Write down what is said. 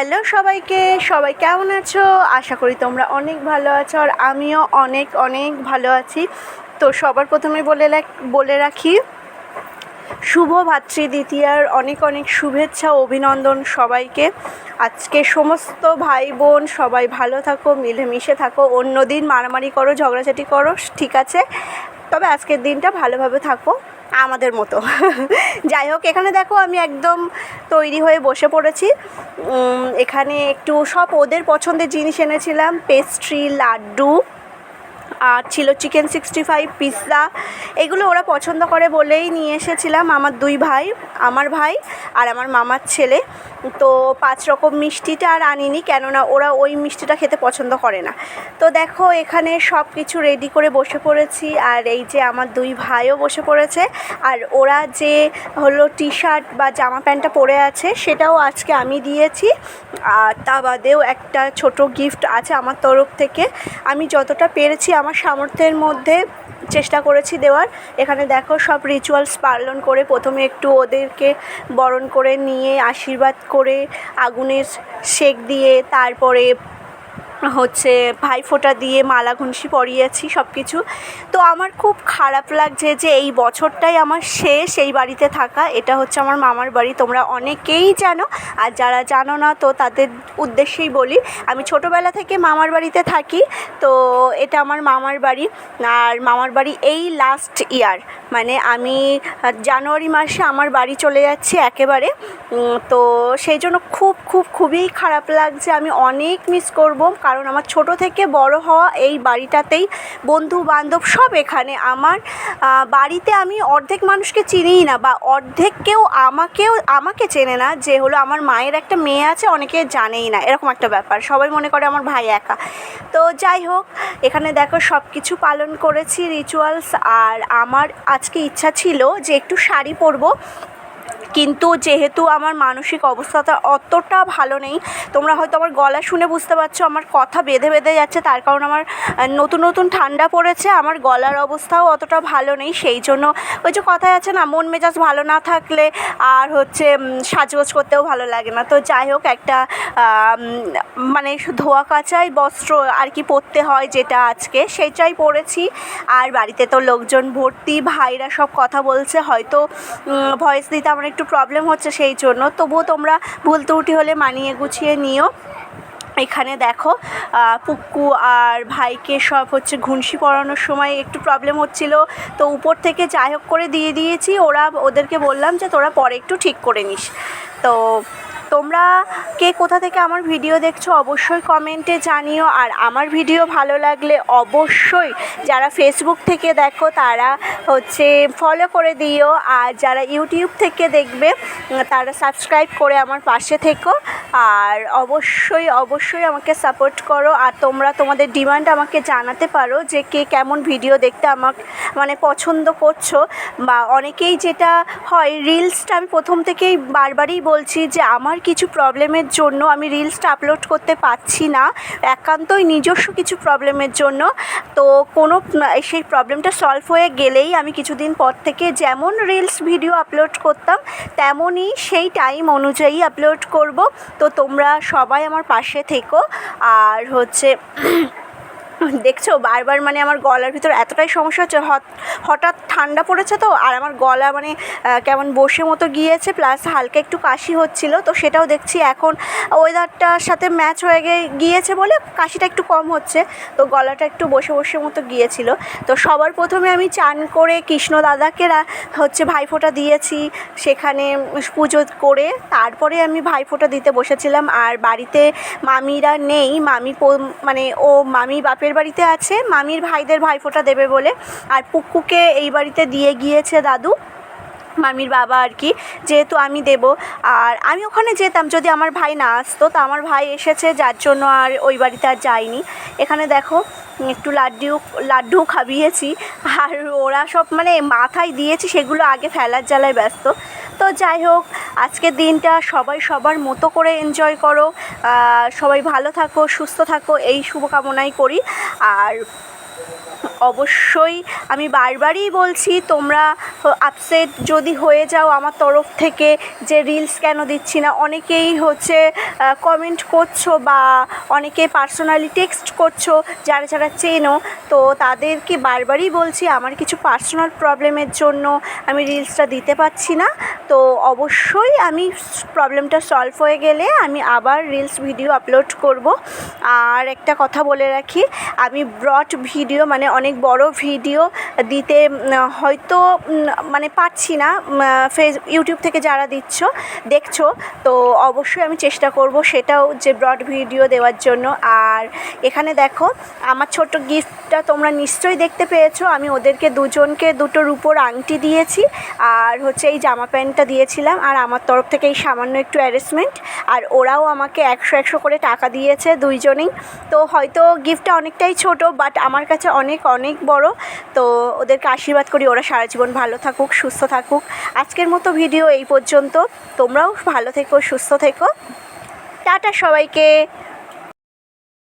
Hello সবাইকে, সবাই কেমন আছো? আশা করি তোমরা অনেক ভালো আছো আর আমিও অনেক অনেক ভালো আছি। তো সবার প্রথমে বলে বলে রাখি, শুভ ভাতৃ দ্বিতীয়ার অনেক অনেক শুভেচ্ছা অভিনন্দন সবাইকে। আজকে সমস্ত ভাই বোন সবাই ভালো থাকো, মিলেমিশে থাকো, অন্য দিন মারামারি করো, ঝগড়াঝাটি করো, ঠিক আছে? তবে আজকের দিনটা ভালোভাবে থাকো আমাদের মতো। যাই হোক, এখানে দেখো আমি একদম তৈরি হয়ে বসে পড়েছি। এখানে একটু সব ওদের পছন্দের জিনিস এনেছিলাম পেস্ট্রি লাড্ডু আর ছিল চিকেন সিক্সটি ফাইভ পিৎজা এগুলো ওরা পছন্দ করে বলেই নিয়ে এসেছিলাম আমার দুই ভাই, আমার ভাই আর আমার মামার ছেলে। তো পাঁচ রকম মিষ্টিটা আর আনিনি, কেননা ওরা ওই মিষ্টিটা খেতে পছন্দ করে না। তো দেখো, এখানে সব কিছু রেডি করে বসে পড়েছি আর এই যে আমার দুই ভাইও বসে পড়েছে। আর ওরা যে হলো টি শার্ট বা জামা প্যান্টটা পরে আছে, সেটাও আজকে আমি দিয়েছি। আর তা বাদেও একটা ছোট গিফট আছে আমার তরফ থেকে। আমি যতটা পেরেছি আমার সামর্থ্যের মধ্যে চেষ্টা করেছি দেওয়ার। এখানে দেখো সব রিচুয়ালস পালন করে প্রথমে একটু ওদেরকে বরণ করে নিয়ে, আশীর্বাদ করে, আগুনের শেক দিয়ে, তারপরে হচ্ছে ভাইফোঁটা দিয়ে মালা ঘুনসি পরিয়েছি সব কিছু তো আমার খুব খারাপ লাগছে যে এই বছরটাই আমার শেষ এই বাড়িতে থাকা। এটা হচ্ছে আমার মামার বাড়ি, তোমরা অনেকেই জানো। আর যারা জানো না, তো তাদের উদ্দেশ্যেই বলি, আমি ছোটোবেলা থেকে মামার বাড়িতে থাকি, তো এটা আমার মামার বাড়ি। আর মামার বাড়ি এই লাস্ট ইয়ার মানে আমি জানুয়ারি মাসে আমার বাড়ি চলে যাচ্ছি একেবারে। তো সেই জন্য খুব খুব, খুবই খারাপ লাগছে। আমি অনেক মিস করব কারণ আমার ছোট থেকে বড় হওয়া এই বাড়িটাতেই বন্ধু বান্ধব সব এখানে। আমার বাড়িতে আমি অর্ধেক মানুষকে চিনিই না বা অর্ধেক কেউ আমাকেও, আমাকে চেনে না যে হলো আমার মায়ের একটা মেয়ে আছে, অনেকে জানেই না। এরকম একটা ব্যাপার। সবাই মনে করে আমার ভাই একা। তো যাই হোক, এখানে দেখো সব কিছু পালন করেছি রিচুয়ালস আর আমার আজকে ইচ্ছা ছিল যে একটু শাড়ি পরবো। কিন্তু যেহেতু আমার মানসিক অবস্থাটা অতটা ভালো নেই, তোমরা হয়তো আমার গলা শুনে বুঝতে পারছ আমার কথা বেঁধে বেঁধে যাচ্ছে, তার কারণ আমার নতুন নতুন ঠান্ডা পড়েছে, আমার গলার অবস্থাও অতটা ভালো নেই, সেই জন্য ওই যে কথায় আছে না, মন মেজাজ ভালো না থাকলে আর হচ্ছে সাজগোজ করতেও ভালো লাগে না। তো যাই হোক, একটা মানে ধোয়া কাচাই বস্ত্র আর কি পরতে হয় যেটা আজকে, সেটাই পরেছি। আর বাড়িতে তো লোকজন ভর্তি, ভাইরা সব কথা বলছে, হয়তো ভয়েস দিতে আমার একটু প্রবলেম হচ্ছে সেই জন্য। তবুও তোমরা ভুল ত্রুটি হলে মানিয়ে গুছিয়ে নিও। এখানে দেখো পুকু আর ভাইকে সব হচ্ছে ঘুনসি পড়ানোর সময় একটু প্রবলেম হচ্ছিল। তো উপর থেকে যাই হোক করে দিয়ে দিয়েছি। ওরা, ওদেরকে বললাম যে তোরা পরে একটু ঠিক করে নিস। তো তোমরা কে কোথা থেকে আমার ভিডিও দেখছ অবশ্যই কমেন্টে জানিও। আর আমার ভিডিও ভালো লাগলে অবশ্যই যারা ফেসবুক থেকে দেখো, তারা হচ্ছে ফলো করে দিও। আর যারা ইউটিউব থেকে দেখবে তারা সাবস্ক্রাইব করে আমার পাশে থেকো। আর অবশ্যই অবশ্যই আমাকে সাপোর্ট করো। আর তোমরা তোমাদের ডিমান্ড আমাকে জানাতে পারো যে কে কেমন ভিডিও দেখতে আমাকে মানে পছন্দ করছ। বা অনেকেই যেটা হয় রিলসটা আমি প্রথম থেকেই বারবারই বলছি যে আমার কিছু প্রবলেমের জন্য আমি রিলসটা আপলোড করতে পারছি না। একান্তই নিজস্ব কিছু প্রবলেমের জন্য। তো কোনো, সেই প্রবলেমটা সলভ হয়ে গেলেই আমি কিছুদিন পর থেকে যেমন রিলস ভিডিও আপলোড করতাম, তেমনই সেই টাইম অনুযায়ী আপলোড করব। তো তোমরা সবাই আমার পাশে থেকো। আর হচ্ছে দেখছ, বারবার মানে আমার গলার ভিতর এতটাই সমস্যা হচ্ছে হঠাৎ ঠান্ডা পড়েছে তো, আর আমার গলা মানে কেমন বসে মতো গিয়েছে, প্লাস হালকা একটু কাশি হচ্ছিল, তো সেটাও দেখছি এখন ওয়েদারটার সাথে ম্যাচ হয়ে গে- গিয়েছে বলে কাশিটা একটু কম হচ্ছে, তো গলাটা একটু বসে বসে মতো গিয়েছিল, তো সবার প্রথমে আমি চান করে কৃষ্ণ দাদাকে হচ্ছে ভাইফোঁটা দিয়েছি, সেখানে পুজো করে, তারপরে আমি ভাইফোঁটা দিতে বসেছিলাম, আর বাড়িতে মামিরা নেই, মামি মানে ও মামি বাপের বাড়িতে আছে। মামির ভাইদের ভাইফোঁটা দেবে বলে। আর পুক্কুকে এই বাড়িতে দিয়ে গিয়েছে দাদু। মামির বাবা আর কি, যেহেতু আমি দেব। আর আমি ওখানে যেতাম, যদি আমার ভাই না আসতো, তো আমার ভাই এসেছে, যার জন্য আর ওই বাড়িতে আর যাইনি। এখানে দেখো, একটু লাড্ডু লাড্ডু খাবিয়েছি, আর ওরা সব মানে মাথায় দিয়েছি, সেগুলো আগে ফেলার জ্বালায় ব্যস্ত। তো যাই হোক, আজকের দিনটা সবাই সবার মতো করে এনজয় করো। সবাই ভালো থাকো, সুস্থ থাকো, এই শুভকামনাই করি। আর অবশ্যই আমি বারবারই বলছি, তোমরা আপসেট যদি হয়ে যাও আমার তরফ থেকে যে রিলস কেন দিচ্ছি না, অনেকেই হচ্ছে কমেন্ট করছ বা অনেকে পার্সোনালি টেক্সট করছ, যারা যারা চেনো, তো তাদেরকে বারবারই বলছি আমার কিছু পার্সোনাল প্রবলেমের জন্য আমি রিলসটা দিতে পারছি না। তো অবশ্যই আমি প্রবলেমটা সলভ হয়ে গেলে আমি আবার রিলস ভিডিও আপলোড করব। আর একটা কথা বলে রাখি, আমি ব্রড ভিডিও মানে অনেক বড় ভিডিও দিতে হয়তো মানে পারছি না ফেস, ইউটিউব থেকে যারা দিচ্ছ, দেখছ, তো অবশ্যই আমি চেষ্টা করব সেটাও যে ব্রড ভিডিও দেওয়ার জন্য। আর এখানে দেখো, আমার ছোট্ট গিফটটা তোমরা নিশ্চয়ই দেখতে পেয়েছ, আমি ওদেরকে দুজনকে দুটো রূপোর আংটি দিয়েছি, আর হচ্ছে এই জামা প্যান্টটা দিয়েছিলাম, আর আমার তরফ থেকে এই সামান্য একটু অ্যারেঞ্জমেন্ট আর ওরাও আমাকে একশো একশো করে টাকা দিয়েছে দুইজনেই। তো হয়তো গিফটটা অনেকটাই ছোট বাট আমার কাছে অনেক অনেক বড়। তো ওদেরকে আশীর্বাদ করি, ওরা সারা জীবন ভালো থাকুক, সুস্থ থাকুক। আজকের মতো ভিডিও এই পর্যন্ত। তোমরাও ভালো থেকো, সুস্থ থেকো। টাটা সবাইকে।